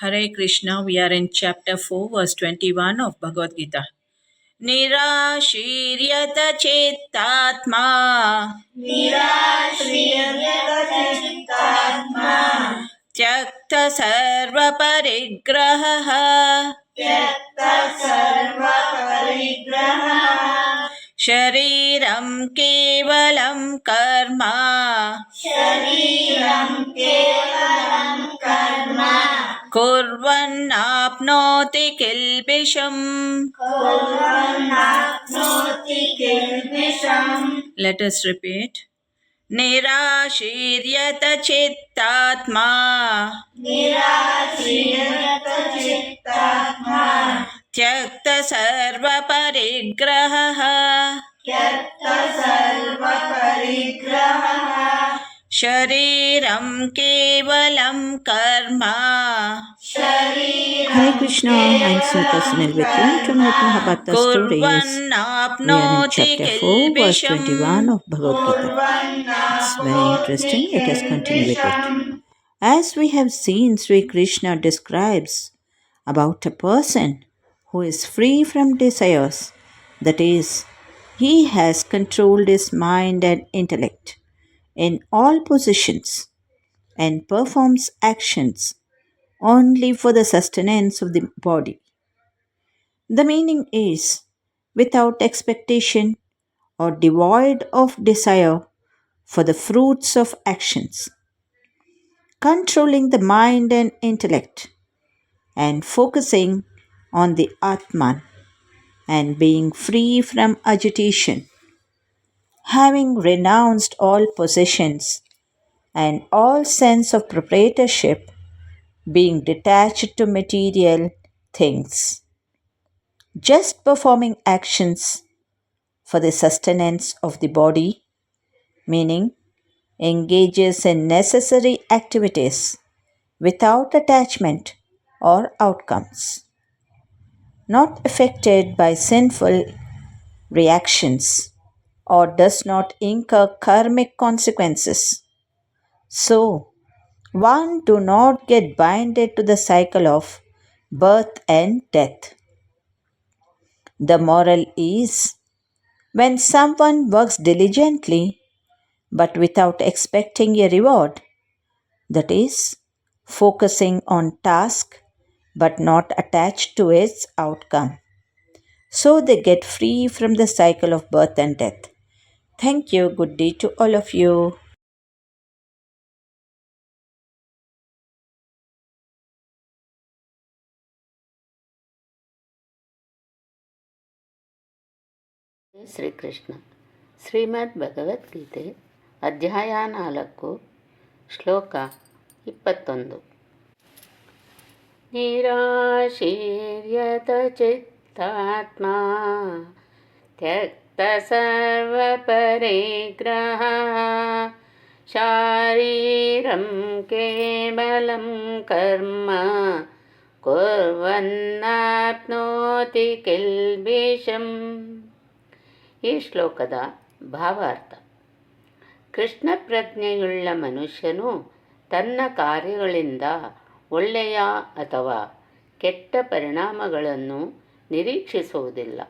Hare Krishna, we are in chapter 4, verse 21 of Bhagavad Gita. निराशीर्यत चेत्तात्मा निराश्रियचित्तात्मा त्यक्त सर्वपरिग्रहः त्यक्तः सर्वपरिग्रहः शरीरं केवलं कर्म शरीरं केवलं सर्वन्नाप्नोति किल्बिषम्। Let us repeat निराशीर्यत चित्तात्मा। त्यक्त सर्वपरिग्रहः। शरीरं केवलं कर्म शरीरं Hare Krishna, I am Smita Sunil with you to note Mahabharata stories. We are in कुर्वन्नाप्नोति chapter 4, verse 21 किल्बिषम् of Bhagavad Gita. It's very interesting. Let us continue with it. As we have seen, Sri Krishna describes about a person who is free from desires. That is, he has controlled his mind and intellect in all positions and performs actions only for the sustenance of the body. The meaning is without expectation or devoid of desire for the fruits of actions, controlling the mind and intellect, and focusing on the Atman and being free from agitation, having renounced all possessions and all sense of proprietorship, being detached to material things, just performing actions for the sustenance of the body, meaning engages in necessary activities without attachment or outcomes, not affected by sinful reactions or does not incur karmic consequences. So, one do not get binded to the cycle of birth and death. The moral is when someone works diligently but without expecting a reward, that is, focusing on task but not attached to its outcome. So they get free from the cycle of birth and death. Thank you. Good day to all of you. Shrikrishna ಶ್ರೀಮದ್ ಭಗವದ್ಗೀತೆ ಅಧ್ಯಾಯ ನಾಲ್ಕು ಶ್ಲೋಕ ಇಪ್ಪತ್ತೊಂದು ನಿರಾಶೀರ್ಯತ ಚಿತ್ತಾತ್ಮ ತ್ಯಕ್ತ ಸರ್ವಪರಿಗ್ರಹ ಶಾರೀರಂ ಕೇವಲಂ ಕರ್ಮ ಕುರ್ವನ್ನಾಪ್ನೋತಿ ಕಿಲ್ಬಿಷಂ ಈ ಶ್ಲೋಕದ ಭಾವಾರ್ಥ ಕೃಷ್ಣ ಪ್ರಜ್ಞೆಯುಳ್ಳ ಮನುಷ್ಯನು ತನ್ನ ಕಾರ್ಯಗಳಿಂದ ಒಳ್ಳೆಯ ಅಥವಾ ಕೆಟ್ಟ ಪರಿಣಾಮಗಳನ್ನು ನಿರೀಕ್ಷಿಸುವುದಿಲ್ಲ.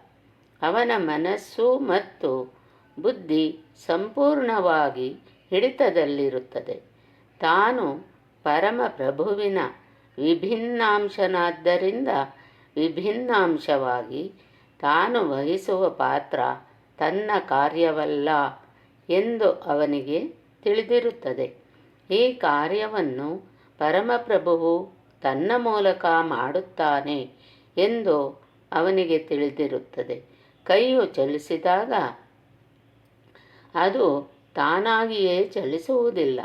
ಅವನ ಮನಸ್ಸು ಮತ್ತು ಬುದ್ಧಿ ಸಂಪೂರ್ಣವಾಗಿ ಹಿಡಿತದಲ್ಲಿರುತ್ತದೆ. ತಾನು ಪರಮಪ್ರಭುವಿನ ವಿಭಿನ್ನಾಂಶನಾದ್ದರಿಂದ ವಿಭಿನ್ನಾಂಶವಾಗಿ ತಾನು ವಹಿಸುವ ಪಾತ್ರ ತನ್ನ ಕಾರ್ಯವಲ್ಲ ಎಂದು ಅವನಿಗೆ ತಿಳಿದಿರುತ್ತದೆ. ಈ ಕಾರ್ಯವನ್ನು ಪರಮಪ್ರಭುವು ತನ್ನ ಮೂಲಕ ಮಾಡುತ್ತಾನೆ ಎಂದು ಅವನಿಗೆ ತಿಳಿದಿರುತ್ತದೆ. ಕೈಯು ಚಲಿಸಿದಾಗ ಅದು ತಾನಾಗಿಯೇ ಚಲಿಸುವುದಿಲ್ಲ.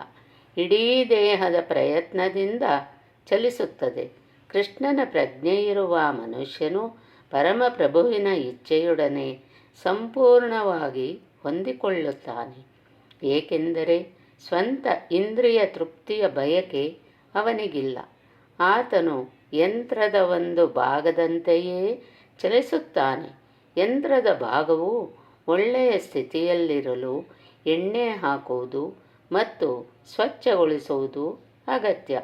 ಇಡೀ ದೇಹದ ಪ್ರಯತ್ನದಿಂದ ಚಲಿಸುತ್ತದೆ. ಕೃಷ್ಣನ ಪ್ರಜ್ಞೆಯಿರುವ ಮನುಷ್ಯನು ಪರಮಪ್ರಭುವಿನ ಇಚ್ಛೆಯೊಡನೆ ಸಂಪೂರ್ಣವಾಗಿ ಹೊಂದಿಕೊಳ್ಳುತ್ತಾನೆ. ಏಕೆಂದರೆ ಸ್ವಂತ ಇಂದ್ರಿಯ ತೃಪ್ತಿಯ ಬಯಕೆ ಅವನಿಗಿಲ್ಲ. ಆತನು ಯಂತ್ರದ ಒಂದು ಭಾಗದಂತೆಯೇ ಚಲಿಸುತ್ತಾನೆ. ಯಂತ್ರದ ಭಾಗವು ಒಳ್ಳೆಯ ಸ್ಥಿತಿಯಲ್ಲಿರಲು ಎಣ್ಣೆ ಹಾಕುವುದು ಮತ್ತು ಸ್ವಚ್ಛಗೊಳಿಸುವುದು ಅಗತ್ಯ.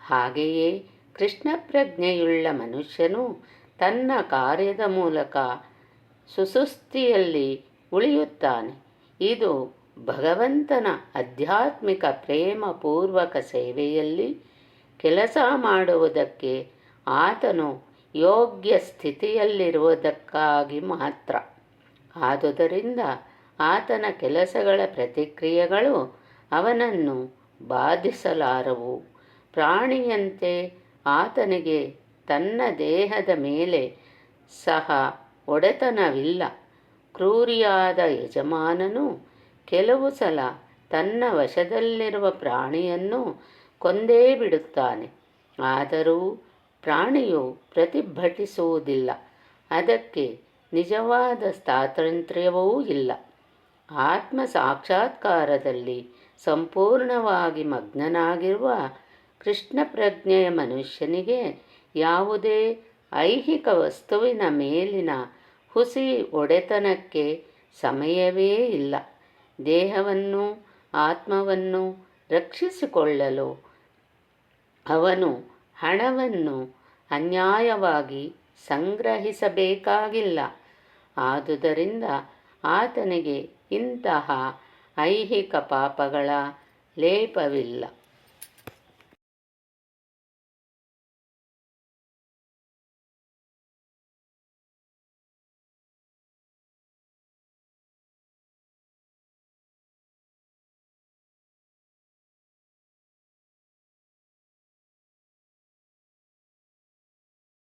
ಹಾಗೆಯೇ ಕೃಷ್ಣ ಪ್ರಜ್ಞೆಯುಳ್ಳ ಮನುಷ್ಯನು ತನ್ನ ಕಾರ್ಯದ ಮೂಲಕ ಸುಸುಸ್ತಿಯಲ್ಲಿ ಉಳಿಯುತ್ತಾನೆ. ಇದು ಭಗವಂತನ ಆಧ್ಯಾತ್ಮಿಕ ಪ್ರೇಮಪೂರ್ವಕ ಸೇವೆಯಲ್ಲಿ ಕೆಲಸ ಮಾಡುವುದಕ್ಕೆ ಆತನು ಯೋಗ್ಯ ಸ್ಥಿತಿಯಲ್ಲಿರುವುದಕ್ಕಾಗಿ ಮಾತ್ರ. ಆದುದರಿಂದ ಆತನ ಕೆಲಸಗಳ ಪ್ರತಿಕ್ರಿಯೆಗಳು ಅವನನ್ನು ಬಾಧಿಸಲಾರವು. ಪ್ರಾಣಿಯಂತೆ ಆತನಿಗೆ ತನ್ನ ದೇಹದ ಮೇಲೆ ಸಹ ಒಡೆತನವಿಲ್ಲ. ಕ್ರೂರಿಯಾದ ಯಜಮಾನನು ಕೆಲವು ಸಲ ತನ್ನ ವಶದಲ್ಲಿರುವ ಪ್ರಾಣಿಯನ್ನು ಕೊಂದೇ ಬಿಡುತ್ತಾನೆ. ಆದರೂ ಪ್ರಾಣಿಯು ಪ್ರತಿಭಟಿಸುವುದಿಲ್ಲ. ಅದಕ್ಕೆ ನಿಜವಾದ ಸ್ವಾತಂತ್ರ್ಯವೂ ಇಲ್ಲ. ಆತ್ಮ ಸಾಕ್ಷಾತ್ಕಾರದಲ್ಲಿ ಸಂಪೂರ್ಣವಾಗಿ ಮಗ್ನನಾಗಿರುವ ಕೃಷ್ಣ ಪ್ರಜ್ಞೆಯ ಮನುಷ್ಯನಿಗೆ ಯಾವುದೇ ಐಹಿಕ ವಸ್ತುವಿನ ಮೇಲಿನ ಹುಸಿ ಒಡೆತನಕ್ಕೆ ಸಮಯವೇ ಇಲ್ಲ. ದೇಹವನ್ನು, ಆತ್ಮವನ್ನು ರಕ್ಷಿಸಿಕೊಳ್ಳಲು ಅವನು ಹಣವನ್ನು ಅನ್ಯಾಯವಾಗಿ ಸಂಗ್ರಹಿಸಬೇಕಾಗಿಲ್ಲ. ಆದುದರಿಂದ ಆತನಿಗೆ ಇಂತಹ ಐಹಿಕ ಪಾಪಗಳ ಲೇಪವಿಲ್ಲ.